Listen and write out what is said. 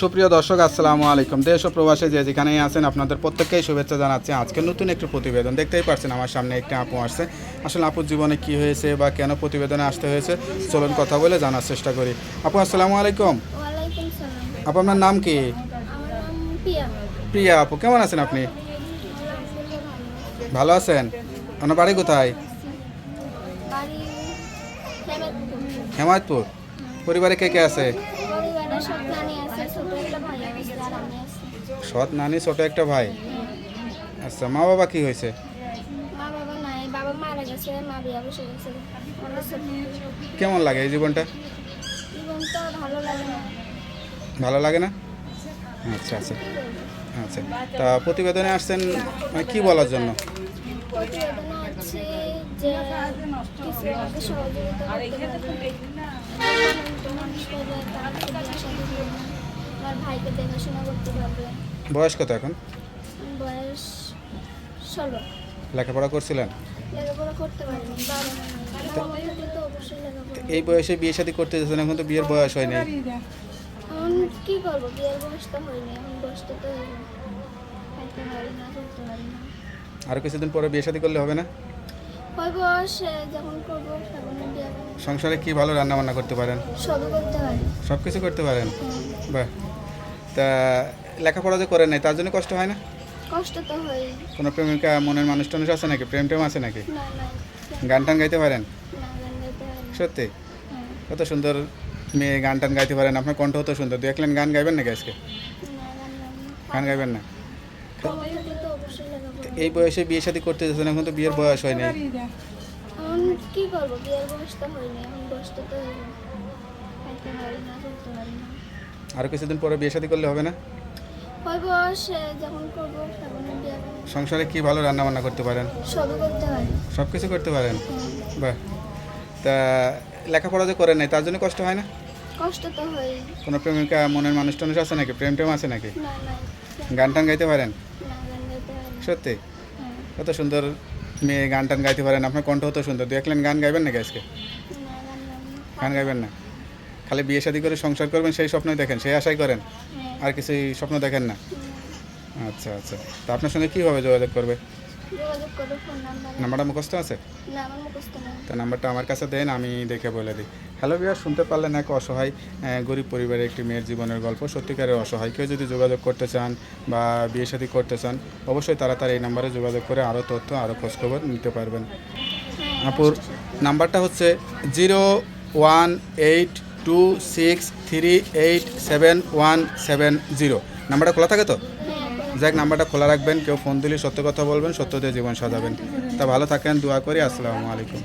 সুপ্রিয় দর্শক আসসালামু আলাইকুম। দেশ ও প্রবাসে যে যেখানেই আছেন আপনাদের প্রত্যেককেই শুভেচ্ছা জানাচ্ছি। আজকে নতুন একটি প্রতিবেদন। দেখতেই পারছেন আমার সামনে একটি আপু আসছে। আসলে আপুর জীবনে কি হয়েছে বা কেন প্রতিবেদনে আসতে হয়েছে চলুন কথা বলে জানার চেষ্টা করি। আপু আসসালামু আলাইকুম। আপু আপনার নাম কি? প্রিয়া। আপু কেমন আছেন আপনি? ভালো আছেন? আপনার বাড়ি কোথায়? হেমায়তপুর। পরিবারে কে কে আছে? সৎ নানি ছোট একটা ভাই আচ্ছা মা বাবা কি হয়েছে? কেমন লাগে এই জীবনটা? ভালো লাগে না? আচ্ছা আচ্ছা। আচ্ছা। তা প্রতিবেদনে আসছেন মানে কি বলার জন্য? বয়স কত এখন? বয়স ষোলো। লেখাপড়া করছিলেন? এই বয়সে বিয়ে শাদী করতে যাচ্ছেন এখন তো বিয়ের বয়স হয়নি কি করব? বিয়ের বয়স তো হয়নি এখন তো খাইতে পারি না চলতে পারি না। আরও কিছুদিন পরে বিয়ে শাদী করলে হবে না? ওই বয়স যখন করব তখন বিয়ে সংসারে কি ভালো রান্না বান্না করতে পারেন? সবই করতে পারি। সব কিছু করতে পারেন? হুম। বাহ। তা লেখাপড়া যে করেন নাই তার জন্য কষ্ট হয় না? কষ্ট তো হয় কোনো প্রেমিকা মনের মানুষ টানুষ আছে নাকি? প্রেম টেম আছে নাকি? গান টান গাইতে পারেন। সত্যি? কত সুন্দর মেয়ে গান টান গাইতে পারেন আপনার কণ্ঠ তো সুন্দর। দু একলেন গান গাইবেন নাকি আজকে? না গান গান গাইবেন না? তো এই বয়সে বিয়ে শাদী করতে যাচ্ছেন এখন তো বিয়ের বয়স হয়নি। কি করব? বিয়ের বয়স তো হয়নি এখন তো কিছুদিন পরে বিয়ে শাদী করলে হবে না। সংসারে কি ভালো রান্না বান্না করতে পারেন? সব কিছু করতে পারেন? হুম। বাহ। তা লেখাপড়া যে করেন নাই তার জন্য কষ্ট হয় না? কষ্ট তো হয় কোনো প্রেমিকা মনের মানুষ টানুষ আছে নাকি? প্রেম টেম আছে নাকি? গান টান গাইতে পারেন। সত্যি? কত সুন্দর মেয়ে গান টান গাইতে পারেন। আপনার কণ্ঠ তো সুন্দর। দু একলেন গান গাইবেন নাকি আজকে? না গান গাই গান গাইবেন না? খালি বিয়ে শাদী করে সংসার করবেন সেই স্বপ্নই দেখেন সেই আশাই করেন? হ্যাঁ। আর কিছুই স্বপ্ন দেখেন না? আচ্ছা আচ্ছা। তা আপনার সঙ্গে কীভাবে যোগাযোগ করবে? নাম্বার নাম্বারটা মুখস্থ আছে? নেই তা নাম্বারটা আমার কাছে দেন, আমি দেখে বলে দিই। হ্যালো বিয়ার শুনতে পারলেন এক অসহায় গরিব পরিবারের একটি মেয়ের জীবনের গল্প। সত্যিকারের অসহায়, কেউ যদি যোগাযোগ করতে চান বা বিয়ে শাদী করতে চান, অবশ্যই তারা তার এই নাম্বারে যোগাযোগ করে আরও তথ্য আরও খোঁজখবর নিতে পারবেন। আপুর নাম্বারটা হচ্ছে zero one eight two six three eight seven one seven zero. নাম্বারটা খোলা থাকে তো? যাক নাম্বারটা খোলা রাখবেন, কেউ ফোন দিলে সত্য কথা বলবেন সত্য দিয়ে জীবন সাজাবেন। তা ভালো থাকেন, দোয়া করি, আসসালামু আলাইকুম।